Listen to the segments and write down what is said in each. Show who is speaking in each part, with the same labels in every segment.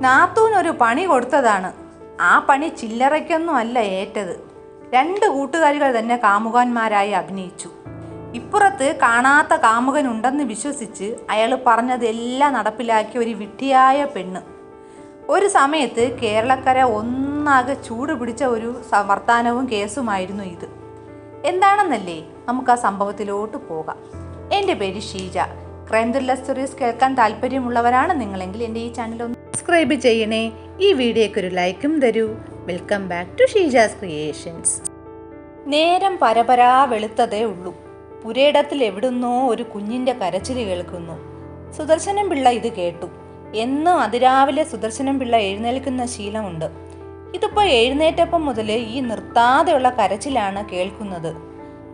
Speaker 1: നാത്തൂനൊരു പണി കൊടുത്തതാണ്. ആ പണി ചില്ലറയ്ക്കൊന്നും അല്ല ഏറ്റത്. രണ്ട് കൂട്ടുകാരികൾ തന്നെ കാമുകന്മാരായി അഭിനയിച്ചു. ഇപ്പുറത്ത് കാണാത്ത കാമുകൻ ഉണ്ടെന്ന് വിശ്വസിച്ച് അയാൾ പറഞ്ഞതെല്ലാം നടപ്പിലാക്കിയ ഒരു വിട്ടിയായ പെണ്ണ്. ഒരു സമയത്ത് കേരളക്കര ഒന്നാകെ ചൂട് പിടിച്ച ഒരു വർത്താനവും കേസുമായിരുന്നു ഇത്. എന്താണെന്നല്ലേ? നമുക്ക് ആ സംഭവത്തിലോട്ട് പോകാം. എന്റെ പേര് ഷീജ. ക്രൈം ത്രില്ലർ സ്റ്റോറീസ് കേൾക്കാൻ താല്പര്യമുള്ളവരാണ് നിങ്ങളെങ്കിൽ എന്റെ ഈ ചാനൽ ഒന്ന് സബ്സ്ക്രൈബ് ചെയ്യണേ. ഈ വീഡിയോയ്ക്ക് ഒരു ലൈക്കും തരൂ. Welcome back to Sheeja's creations നേരം പരപരാ വെളുത്തതേ ഉള്ളൂ. പുരയിടത്തിൽ എവിടുന്നോ ഒരു കുഞ്ഞിന്റെ കരച്ചിൽ കേൾക്കുന്നു. സുദർശനം പിള്ള ഇത് കേട്ടു. എന്നും അതിരാവിലെ സുദർശനം പിള്ള എഴുന്നേൽക്കുന്ന ശീലമുണ്ട്. ഇതിപ്പോൾ എഴുന്നേറ്റപ്പം മുതൽ ഈ നിർത്താതെയുള്ള കരച്ചിലാണ് കേൾക്കുന്നത്.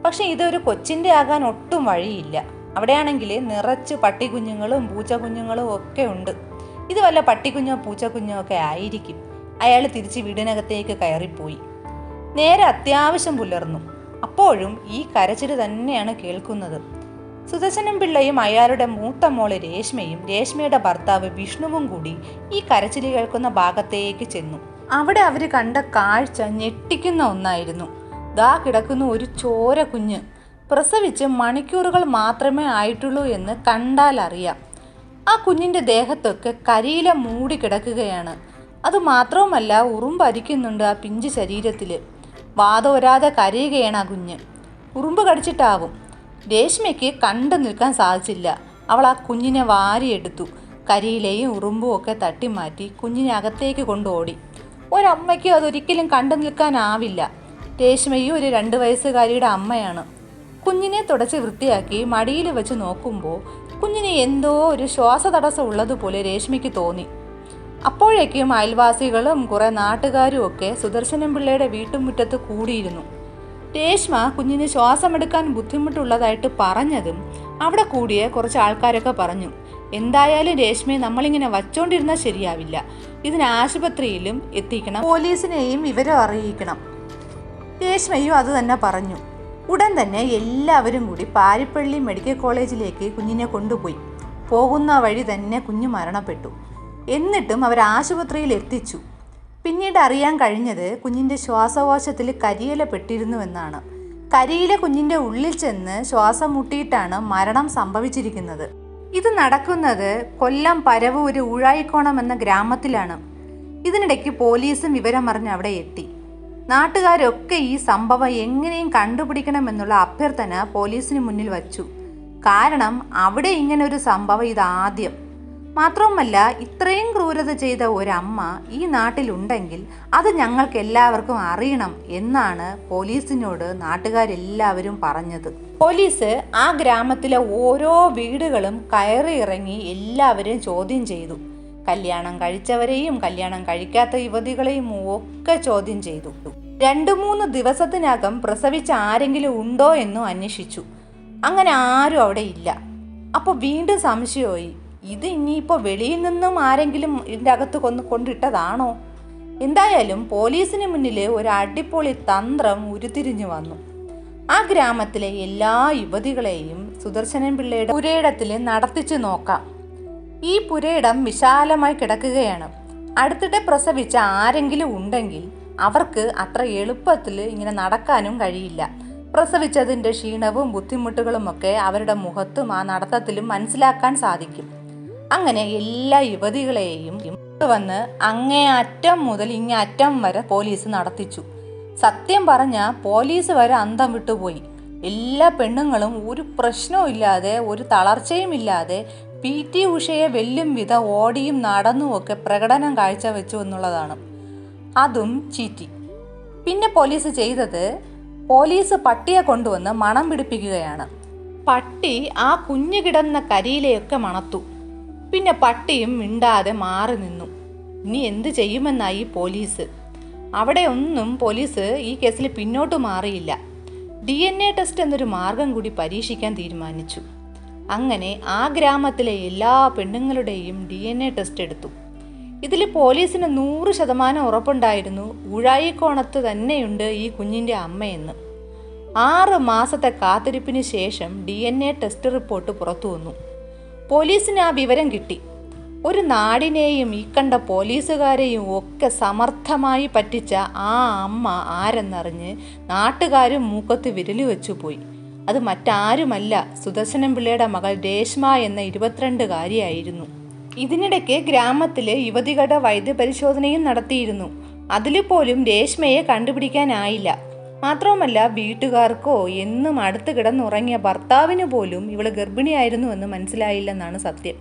Speaker 1: പക്ഷെ ഇതൊരു കൊച്ചിന്റെ ആകാൻ ഒട്ടും വഴിയില്ല. അവിടെയാണെങ്കിൽ നിറച്ച് പട്ടിക്കുഞ്ഞുങ്ങളും പൂച്ചക്കുഞ്ഞുങ്ങളും ഒക്കെ ഉണ്ട്. ഇത് വല്ല പട്ടിക്കുഞ്ഞോ പൂച്ചക്കുഞ്ഞോ ഒക്കെ ആയിരിക്കും. അയാൾ തിരിച്ച് വീടിനകത്തേക്ക് കയറിപ്പോയി. നേരെ അത്യാവശ്യം പുലർന്നു. അപ്പോഴും ഈ കരച്ചിൽ തന്നെയാണ് കേൾക്കുന്നത്. സുദർശനം പിള്ളയും അയാളുടെ മൂത്ത മോൾ രേഷ്മയും രേഷ്മയുടെ ഭർത്താവ് വിഷ്ണുവും കൂടി ഈ കരച്ചിൽ കേൾക്കുന്ന ഭാഗത്തേക്ക് ചെന്നു. അവിടെ അവർ കണ്ട കാഴ്ച ഞെട്ടിക്കുന്ന ഒന്നായിരുന്നു. ദാ കിടക്കുന്ന ഒരു ചോര കുഞ്ഞ്. പ്രസവിച്ച് മണിക്കൂറുകൾ മാത്രമേ ആയിട്ടുള്ളൂ എന്ന് കണ്ടാൽ അറിയാം. ആ കുഞ്ഞിന്റെ ദേഹത്തൊക്കെ കരിയില മൂടി കിടക്കുകയാണ്. അതുമാത്രവുമല്ല ഉറുമ്പരിക്കുന്നുണ്ട് ആ പിഞ്ച് ശരീരത്തിൽ വാതോരാതെ കരയുകയാണ് ആ കുഞ്ഞ്. ഉറുമ്പ് കടിച്ചിട്ടാവും. രേഷ്മയ്ക്ക് കണ്ടു നിൽക്കാൻ സാധിച്ചില്ല. അവൾ ആ കുഞ്ഞിനെ വാരിയെടുത്തു. കരിയിലെയും ഉറുമ്പും ഒക്കെ തട്ടിമാറ്റി കുഞ്ഞിനെ അകത്തേക്ക് കൊണ്ടോടി. ഒരമ്മയ്ക്കും അതൊരിക്കലും കണ്ടു നിൽക്കാനാവില്ല. രേഷ്മയും ഒരു രണ്ട് വയസ്സുകാരിയുടെ അമ്മയാണ്. കുഞ്ഞിനെ തുടച്ച് വൃത്തിയാക്കി മടിയിൽ വെച്ച് നോക്കുമ്പോൾ കുഞ്ഞിന് എന്തോ ഒരു ശ്വാസതടസ്സം ഉള്ളതുപോലെ രേഷ്മയ്ക്ക് തോന്നി. അപ്പോഴേക്കും അയൽവാസികളും കുറെ നാട്ടുകാരും ഒക്കെ സുദർശനം പിള്ളയുടെ വീട്ടുമുറ്റത്ത് കൂടിയിരുന്നു. രേഷ്മ കുഞ്ഞിന് ശ്വാസമെടുക്കാൻ ബുദ്ധിമുട്ടുള്ളതായിട്ട് പറഞ്ഞതും അവിടെ കൂടിയ കുറച്ച് ആൾക്കാരൊക്കെ പറഞ്ഞു എന്തായാലും രേഷ്മയെ നമ്മളിങ്ങനെ വച്ചോണ്ടിരുന്നാൽ ശരിയാവില്ല. ഇതിന് ആശുപത്രിയിലും എത്തിക്കണം. പോലീസിനെയും വിവരം അറിയിക്കണം. രേഷ്മയും അത് തന്നെ പറഞ്ഞു. ഉടൻ തന്നെ എല്ലാവരും കൂടി പാരിപ്പള്ളി മെഡിക്കൽ കോളേജിലേക്ക് കുഞ്ഞിനെ കൊണ്ടുപോയി. പോകുന്ന വഴി തന്നെ കുഞ്ഞ് മരണപ്പെട്ടു. എന്നിട്ടും അവർ ആശുപത്രിയിൽ എത്തിച്ചു. പിന്നീട് അറിയാൻ കഴിഞ്ഞത് കുഞ്ഞിന്റെ ശ്വാസകോശത്തിൽ കരിയില പെട്ടിരുന്നുവെന്നാണ്. കരിയില കുഞ്ഞിന്റെ ഉള്ളിൽ ചെന്ന് ശ്വാസം മുട്ടിയിട്ടാണ് മരണം സംഭവിച്ചിരിക്കുന്നത്. ഇത് നടക്കുന്നത് കൊല്ലം പരവൂര് ഊഴായിക്കോണം എന്ന ഗ്രാമത്തിലാണ്. ഇതിനിടയ്ക്ക് പോലീസും വിവരമറിഞ്ഞ് അവിടെ എത്തി. നാട്ടുകാരൊക്കെ ഈ സംഭവം എങ്ങനെയും കണ്ടുപിടിക്കണമെന്നുള്ള അഭ്യർത്ഥന പോലീസിന് മുന്നിൽ വച്ചു. കാരണം അവിടെ ഇങ്ങനെ ഒരു സംഭവം ഇതാദ്യം. മാത്രവുമല്ല ഇത്രയും ക്രൂരത ചെയ്ത ഒരമ്മ ഈ നാട്ടിലുണ്ടെങ്കിൽ അത് ഞങ്ങൾക്ക് എല്ലാവർക്കും അറിയണം എന്നാണ് പോലീസിനോട് നാട്ടുകാരെല്ലാവരും പറഞ്ഞത്. പോലീസ് ആ ഗ്രാമത്തിലെ ഓരോ വീടുകളും കയറി ഇറങ്ങി എല്ലാവരെയും ചോദ്യം ചെയ്തു. കല്യാണം കഴിച്ചവരെയും കല്യാണം കഴിക്കാത്ത യുവതികളെയും ഒക്കെ ചോദ്യം ചെയ്തു രണ്ടു മൂന്ന് ദിവസത്തിനകം പ്രസവിച്ച ആരെങ്കിലും ഉണ്ടോ എന്നും അന്വേഷിച്ചു. അങ്ങനെ ആരും അവിടെ ഇല്ല. അപ്പോൾ വീണ്ടും സംശയമായി ഇത് ഇനിയിപ്പോൾ വെളിയിൽ നിന്നും ആരെങ്കിലും ഇതിന്റെ അകത്ത് കൊന്ന് കൊണ്ടിട്ടതാണോ? എന്തായാലും പോലീസിന് മുന്നിൽ ഒരു അടിപൊളി തന്ത്രം ഉരുത്തിരിഞ്ഞു വന്നു. ആ ഗ്രാമത്തിലെ എല്ലാ യുവതികളെയും സുദർശനൻ പിള്ളയുടെ പുരയിടത്തിൽ നടത്തിച്ചു നോക്കാം. ഈ പുരയിടം വിശാലമായി കിടക്കുകയാണ്. അടുത്തിടെ പ്രസവിച്ച ആരെങ്കിലും ഉണ്ടെങ്കിൽ അവർക്ക് അത്ര എളുപ്പത്തിൽ ഇങ്ങനെ നടക്കാനും കഴിയില്ല. പ്രസവിച്ചതിന്റെ ക്ഷീണവും ബുദ്ധിമുട്ടുകളുമൊക്കെ അവരുടെ മുഖത്തും ആ നടത്തത്തിലും മനസ്സിലാക്കാൻ സാധിക്കും. അങ്ങനെ എല്ലാ യുവതികളെയും വന്ന് അങ്ങേ അറ്റം മുതൽ ഇങ്ങേ അറ്റം വരെ പോലീസ് നടത്തിച്ചു. സത്യം പറഞ്ഞ പോലീസ് വരെ അന്തം വിട്ടുപോയി. എല്ലാ പെണ്ണുങ്ങളും ഒരു പ്രശ്നവും ഇല്ലാതെ ഒരു തളർച്ചയും ഇല്ലാതെ പി ടി ഉഷയെ വെല്ലും വിധ ഓടിയും നടന്നും ഒക്കെ പ്രകടനം കാഴ്ചവെച്ചു എന്നുള്ളതാണ്. അതും ചീറ്റി. പിന്നെ പോലീസ് ചെയ്തത് പോലീസ് പട്ടിയെ കൊണ്ടുവന്ന് മണം പിടിപ്പിക്കുകയാണ്. പട്ടി ആ കുഞ്ഞു കിടന്ന കരിയിലെയൊക്കെ മണത്തു. പിന്നെ പട്ടിയും മിണ്ടാതെ മാറി നിന്നു. ഇനി എന്ത് ചെയ്യുമെന്നായി പോലീസ്. അവിടെ ഒന്നും പോലീസ് ഈ കേസിൽ പിന്നോട്ട് മാറിയില്ല. ഡി എൻ എ ടെസ്റ്റ് എന്നൊരു മാർഗം കൂടി പരീക്ഷിക്കാൻ തീരുമാനിച്ചു. അങ്ങനെ ആ ഗ്രാമത്തിലെ എല്ലാ പെണ്ണുങ്ങളുടെയും ഡി എൻ എ ടെസ്റ്റ് എടുത്തു. ഇതിൽ പോലീസിന് നൂറ് ശതമാനം ഉറപ്പുണ്ടായിരുന്നു ഊഴായിക്കോണത്ത് തന്നെയുണ്ട് ഈ കുഞ്ഞിന്റെ അമ്മയെന്ന്. ആറ് മാസത്തെ കാത്തിരിപ്പിന് ശേഷം D N A test report പുറത്തു വന്നു. പോലീസിന് ആ വിവരം കിട്ടി. ഒരു നാടിനെയും ഈ കണ്ട പോലീസുകാരെയും ഒക്കെ സമർത്ഥമായി പറ്റിച്ച ആ അമ്മ ആരെന്നറിഞ്ഞ് നാട്ടുകാരും മൂക്കത്ത് വിരലി വെച്ചു പോയി അത് മറ്റാരുമല്ല. സുദർശനം പിള്ളയുടെ മകൾ രേഷ്മ എന്ന ഇരുപത്തിരണ്ടുകാരിയായിരുന്നു ഇതിനിടയ്ക്ക് ഗ്രാമത്തിലെ യുവതികളുടെ വൈദ്യപരിശോധനയും നടത്തിയിരുന്നു. അതിൽ പോലും രേഷ്മയെ കണ്ടുപിടിക്കാനായില്ല. മാത്രവുമല്ല വീട്ടുകാർക്കോ എന്നും അടുത്ത് കിടന്നുറങ്ങിയ ഭർത്താവിന് പോലും ഇവൾ ഗർഭിണിയായിരുന്നു എന്ന് മനസ്സിലായില്ലെന്നാണ് സത്യം.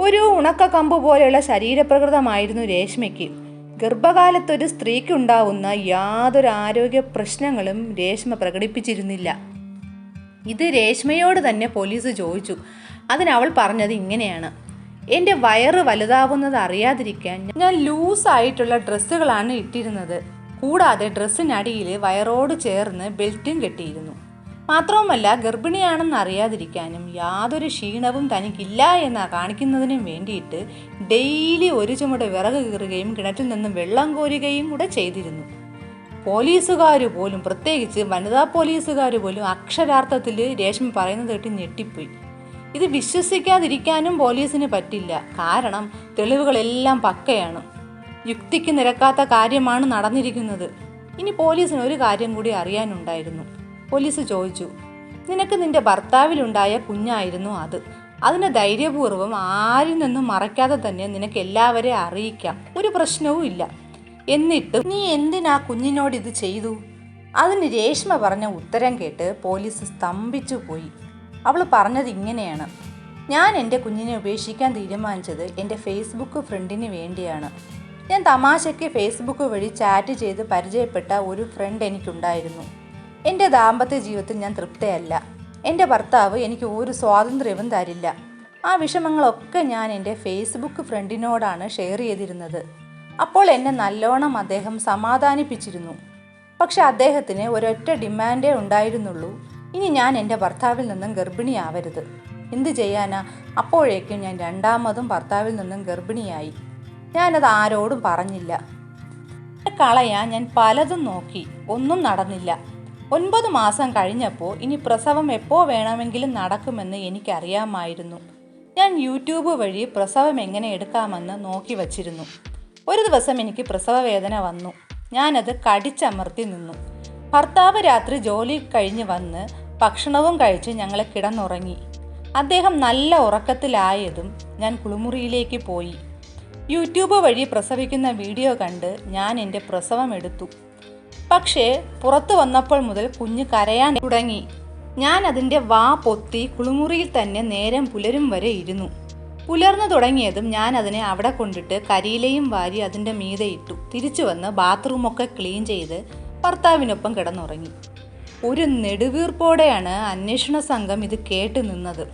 Speaker 1: ഒരു ഉണക്ക കമ്പ് പോലെയുള്ള ശരീരപ്രകൃതമായിരുന്നു രേഷ്മയ്ക്ക്. ഗർഭകാലത്തൊരു സ്ത്രീക്കുണ്ടാവുന്ന യാതൊരു ആരോഗ്യ പ്രശ്നങ്ങളും രേഷ്മ പ്രകടിപ്പിച്ചിരുന്നില്ല. ഇത് രേഷ്മയോട് തന്നെ പോലീസ് ചോദിച്ചു. അതിനവൾ പറഞ്ഞത് ഇങ്ങനെയാണ്. എന്റെ വയറ് വലുതാവുന്നത് അറിയാതിരിക്കാൻ ഞാൻ ലൂസായിട്ടുള്ള ഡ്രസ്സുകളാണ് ഇട്ടിരുന്നത്. കൂടാതെ ഡ്രസ്സിനടിയിൽ വയറോട് ചേർന്ന് ബെൽറ്റും കെട്ടിയിരുന്നു. മാത്രവുമല്ല ഗർഭിണിയാണെന്ന് അറിയാതിരിക്കാനും യാതൊരു ക്ഷീണവും തനിക്കില്ല എന്ന് കാണിക്കുന്നതിനും വേണ്ടിയിട്ട് ഡെയിലി ഒരു ചുമട് വിറക് കീറുകയും കിണറ്റിൽ നിന്നും വെള്ളം കോരുകയും കൂടെ ചെയ്തിരുന്നു. പോലീസുകാർ പോലും പ്രത്യേകിച്ച് വനിതാ പോലീസുകാർ പോലും അക്ഷരാർത്ഥത്തിൽ രേഷ്മ പറയുന്നത് കേട്ട് ഞെട്ടിപ്പോയി. ഇത് വിശ്വസിക്കാതിരിക്കാനും പോലീസിന് പറ്റില്ല. കാരണം തെളിവുകളെല്ലാം പക്കയാണ്. യുക്തിക്ക് നിരക്കാത്ത കാര്യമാണ് നടന്നിരിക്കുന്നത്. ഇനി പോലീസിന് ഒരു കാര്യം കൂടി അറിയാനുണ്ടായിരുന്നു. പോലീസ് ചോദിച്ചു നിനക്ക് നിന്റെ ഭർത്താവിലുണ്ടായ കുഞ്ഞായിരുന്നു അത്. അതിനെ ധൈര്യപൂർവം ആരിൽ നിന്നും മറയ്ക്കാതെ തന്നെ നിനക്ക് എല്ലാവരെയും അറിയിക്കാം. ഒരു പ്രശ്നവും ഇല്ല. എന്നിട്ട് നീ എന്തിനാ കുഞ്ഞിനോട് ഇത് ചെയ്തു? അതിന് രേഷ്മ പറഞ്ഞ ഉത്തരം കേട്ട് പോലീസ് സ്തംഭിച്ചു പോയി. അവൾ പറഞ്ഞത് ഇങ്ങനെയാണ്. ഞാൻ എന്റെ കുഞ്ഞിനെ ഉപേക്ഷിക്കാൻ തീരുമാനിച്ചത് എന്റെ ഫേസ്ബുക്ക് ഫ്രണ്ടിന് വേണ്ടിയാണ്. ഞാൻ തമാശയ്ക്ക് ഫേസ്ബുക്ക് വഴി ചാറ്റ് ചെയ്ത് പരിചയപ്പെട്ട ഒരു ഫ്രണ്ട് എനിക്കുണ്ടായിരുന്നു. എന്റെ ദാമ്പത്യ ജീവിതത്തിൽ ഞാൻ തൃപ്തയല്ല. എന്റെ ഭർത്താവ് എനിക്ക് ഒരു സ്വാതന്ത്ര്യവും തരില്ല. ആ വിഷമങ്ങളൊക്കെ ഞാൻ എന്റെ ഫേസ്ബുക്ക് ഫ്രണ്ടിനോടാണ് ഷെയർ ചെയ്തിരുന്നത്. അപ്പോൾ എന്നെ നല്ലോണം അദ്ദേഹം സമാധാനിപ്പിച്ചിരുന്നു. പക്ഷെ അദ്ദേഹത്തിന് ഒരൊറ്റ ഡിമാൻഡേ ഉണ്ടായിരുന്നുള്ളൂ. ഇനി ഞാൻ എന്റെ ഭർത്താവിൽ നിന്നും ഗർഭിണിയാവരുത്. എന്ത് ചെയ്യാനാ? അപ്പോഴേക്കും ഞാൻ രണ്ടാമതും ഭർത്താവിൽ നിന്നും ഗർഭിണിയായി. ഞാനത് ആരോടും പറഞ്ഞില്ല. കളയാൻ ഞാൻ പലതും നോക്കി. ഒന്നും നടന്നില്ല. ഒൻപത് മാസം കഴിഞ്ഞപ്പോൾ ഇനി പ്രസവം എപ്പോൾ വേണമെങ്കിലും നടക്കുമെന്ന് എനിക്കറിയാമായിരുന്നു. ഞാൻ യൂട്യൂബ് വഴി പ്രസവം എങ്ങനെ എടുക്കാമെന്ന് നോക്കി വച്ചിരുന്നു. ഒരു ദിവസം എനിക്ക് പ്രസവ വേദന വന്നു. ഞാനത് കടിച്ചമർത്തി നിന്നു. ഭർത്താവ് രാത്രി ജോലി കഴിഞ്ഞ് വന്ന് ഭക്ഷണവും കഴിച്ച് ഞങ്ങളെ കിടന്നുറങ്ങി. അദ്ദേഹം നല്ല ഉറക്കത്തിലായതും ഞാൻ കുളിമുറിയിലേക്ക് പോയി. യൂട്യൂബ് വഴി പ്രസവിക്കുന്ന വീഡിയോ കണ്ട് ഞാൻ എന്റെ പ്രസവം എടുത്തു. പക്ഷേ പുറത്തു വന്നപ്പോൾ മുതൽ കുഞ്ഞ് കരയാൻ തുടങ്ങി. ഞാൻ അതിന്റെ വാ പൊത്തി കുളിമുറിയിൽ തന്നെ നേരം പുലരും വരെ ഇരുന്നു. പുലർന്നു തുടങ്ങിയതും ഞാൻ അതിനെ അവിടെ കൊണ്ടിട്ട് കരിയിലയും വാരി അതിന്റെ മീതെ ഇട്ടു. തിരിച്ചു വന്ന് ബാത്റൂമൊക്കെ ക്ലീൻ ചെയ്ത് ഭർത്താവിനൊപ്പം കിടന്നുറങ്ങി. ഒരു നെടുവീർപ്പോടെയാണ് അന്വേഷണ സംഘം ഇത് കേട്ട് നിന്നത്.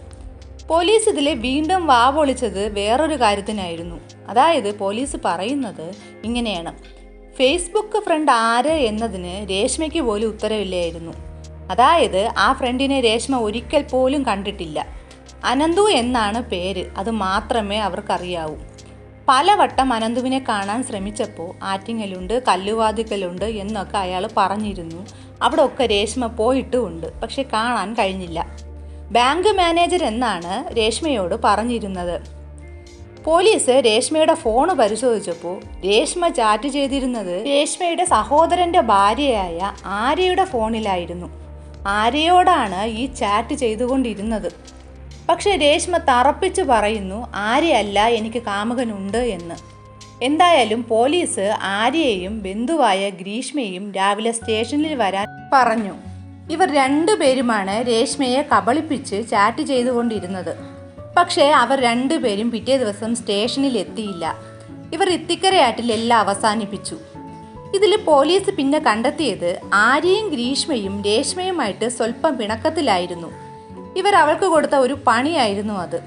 Speaker 1: പോലീസ് ഇതിലെ വീണ്ടും വാ പൊളിച്ചത് വേറൊരു കാര്യത്തിനായിരുന്നു. അതായത് പോലീസ് പറയുന്നത് ഇങ്ങനെയാണ്. ഫേസ്ബുക്ക് ഫ്രണ്ട് ആര് എന്നതിന് രേഷ്മയ്ക്ക് പോലും ഉത്തരവില്ലായിരുന്നു. അതായത് ആ ഫ്രണ്ടിനെ രേഷ്മ ഒരിക്കൽ പോലും കണ്ടിട്ടില്ല. അനന്തു എന്നാണ് പേര്. അത് മാത്രമേ അവർക്കറിയാവൂ. പലവട്ടം അനന്തുവിനെ കാണാൻ ശ്രമിച്ചപ്പോൾ ആറ്റിങ്ങലുണ്ട് കല്ലുവാതിക്കലുണ്ട് എന്നൊക്കെ അയാൾ പറഞ്ഞിരുന്നു. അവിടെ ഒക്കെ രേഷ്മ പോയിട്ടുമുണ്ട് പക്ഷെ കാണാൻ കഴിഞ്ഞില്ല. ബാങ്ക് മാനേജർ എന്നാണ് രേഷ്മയോട് പറഞ്ഞിരുന്നത്. പോലീസ് രേഷ്മയുടെ ഫോൺ പരിശോധിച്ചപ്പോൾ രേഷ്മ ചാറ്റ് ചെയ്തിരുന്നത് രേഷ്മയുടെ സഹോദരന്റെ ഭാര്യയായ ആര്യയുടെ ഫോണിലായിരുന്നു. ആര്യയോടാണ് ഈ ചാറ്റ് ചെയ്തുകൊണ്ടിരുന്നത്. പക്ഷെ രേഷ്മ തറപ്പിച്ച് പറയുന്നു ആര്യയല്ല എനിക്ക് കാമുകനുണ്ട് എന്ന്. എന്തായാലും പോലീസ് ആര്യയെയും ബന്ധുവായ ഗ്രീഷ്മയും രാവിലെ സ്റ്റേഷനിൽ വരാൻ പറഞ്ഞു. ഇവർ രണ്ടുപേരുമാണ് രേഷ്മയെ കബളിപ്പിച്ച് ചാറ്റ് ചെയ്തുകൊണ്ടിരുന്നത്. പക്ഷേ അവർ രണ്ടുപേരും പിറ്റേ ദിവസം സ്റ്റേഷനിൽ എത്തിയില്ല. ഇവർ ഇത്തിക്കരയാട്ടിൽ എല്ലാം അവസാനിപ്പിച്ചു. ഇതിൽ പോലീസ് പിന്നെ കണ്ടെത്തിയത് ആര്യയും ഗ്രീഷ്മയും രേഷ്മയുമായിട്ട് സ്വല്പം പിണക്കത്തിലായിരുന്നു. ഇവർ അവൾക്ക് കൊടുത്ത ഒരു പണിയായിരുന്നു അത്.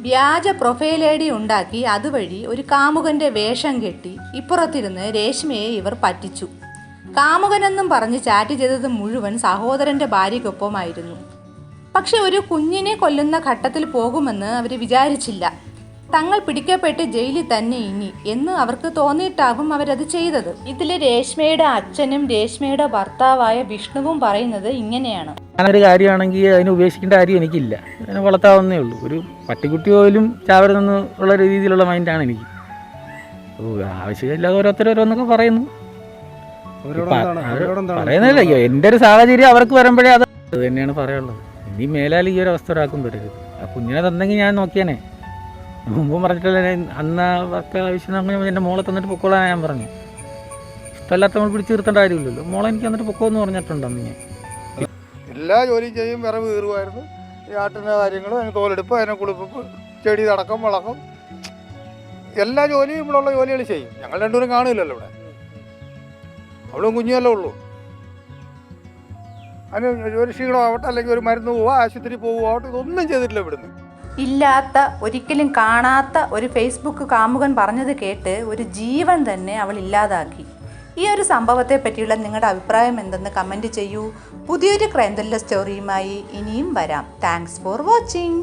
Speaker 1: വ്യാജ പ്രൊഫൈൽ ഐ ഡി ഉണ്ടാക്കി അതുവഴി ഒരു കാമുകന്റെ വേഷം കെട്ടി ഇപ്പുറത്തിരുന്ന് രേഷ്മയെ ഇവർ പറ്റിച്ചു. കാമുകനെന്നും പറഞ്ഞ് ചാറ്റ് ചെയ്തത് മുഴുവൻ സഹോദരന്റെ ഭാര്യയ്ക്കൊപ്പമായിരുന്നു. പക്ഷെ ഒരു കുഞ്ഞിനെ കൊല്ലുന്ന ഘട്ടത്തിൽ പോകുമെന്ന് അവർ വിചാരിച്ചില്ല. തങ്ങൾ പിടിക്കപ്പെട്ട് ജയിലിൽ തന്നെ ഇനി എന്ന് അവർക്ക് തോന്നിയിട്ടാകും അവരത് ചെയ്തത്. ഇതിൽ രേഷ്മയുടെ അച്ഛനും രേഷ്മയുടെ ഭർത്താവായ വിഷ്ണുവും പറയുന്നത് ഇങ്ങനെയാണ്.
Speaker 2: അങ്ങനൊരു കാര്യമാണെങ്കിൽ അതിനെ ഉപേക്ഷിക്കേണ്ട കാര്യം എനിക്കില്ല. അതിനെ വളർത്താവുന്നേ ഉള്ളൂ. ഒരു പട്ടിക്കുട്ടി പോലും ചാവരുതെന്ന് ഉള്ള രീതിയിലുള്ള മൈൻഡാണ് എനിക്ക്. ഓ ആവശ്യമില്ലാതെ ഓരോരുത്തർ ഓരോന്നൊക്കെ പറയുന്നു പറയുന്നില്ല അയ്യോ എന്റെ ഒരു സാഹചര്യം അവർക്ക് വരുമ്പോഴേ അത് തന്നെയാണ് പറയാനുള്ളത്. ഇനി മേലാൽ ഈ ഒരു അവസ്ഥ ഒരാൾക്കും വരരുത്. ആ കുഞ്ഞിനെ തന്നെങ്കിൽ ഞാൻ നോക്കിയാനേ. മുമ്പും പറഞ്ഞിട്ടില്ല. അന്ന് അവർക്ക് ആവശ്യം അങ്ങനെ എന്റെ മോളെ തന്നിട്ട് പൊക്കോളാൻ ഞാൻ പറഞ്ഞു. ഇഷ്ടമല്ലാത്ത നമ്മൾ പിടിച്ച് നിർത്തേണ്ട കാര്യമില്ലല്ലോ. മോളെ എനിക്ക് തന്നിട്ട് പൊക്കോ എന്ന് പറഞ്ഞിട്ടുണ്ട് അന്ന് ഞാൻ.
Speaker 3: എല്ലാ ജോലിയും ചെയ്യും വിറവ് കീറുമായിരുന്നു. ഈ ആട്ടിന്റെ കാര്യങ്ങൾ അതിന് തോലെടുപ്പ് അതിനെ കുളിപ്പിപ്പ് ചെടി തടക്കം വളക്കം എല്ലാ ജോലിയും ഇവിടെയുള്ള ജോലികൾ ചെയ്യും. ഞങ്ങൾ രണ്ടുപേരും കാണില്ലല്ലോ ഇവിടെ. അവളും കുഞ്ഞുമല്ലേ ഉള്ളൂ. അതിന് ഒരു ക്ഷീണമാവട്ടെ അല്ലെങ്കിൽ ഒരു മരുന്ന് പോവുക ആശുപത്രി പോവുകയാവട്ടെ ഇതൊന്നും ചെയ്തിട്ടില്ല ഇവിടുന്ന്.
Speaker 1: ഇല്ലാത്ത ഒരിക്കലും കാണാത്ത ഒരു ഫേസ്ബുക്ക് കാമുകൻ പറഞ്ഞത് കേട്ട് ഒരു ജീവൻ തന്നെ അവൾ ഇല്ലാതാക്കി. ഈ ഒരു സംഭവത്തെ പറ്റിയുള്ള നിങ്ങളുടെ അഭിപ്രായം എന്തെന്ന് കമന്റ് ചെയ്യൂ. പുതിയൊരു ക്രൈംതല്ല സ്റ്റോറിയുമായി ഇനിയും വരാം. Thanks for watching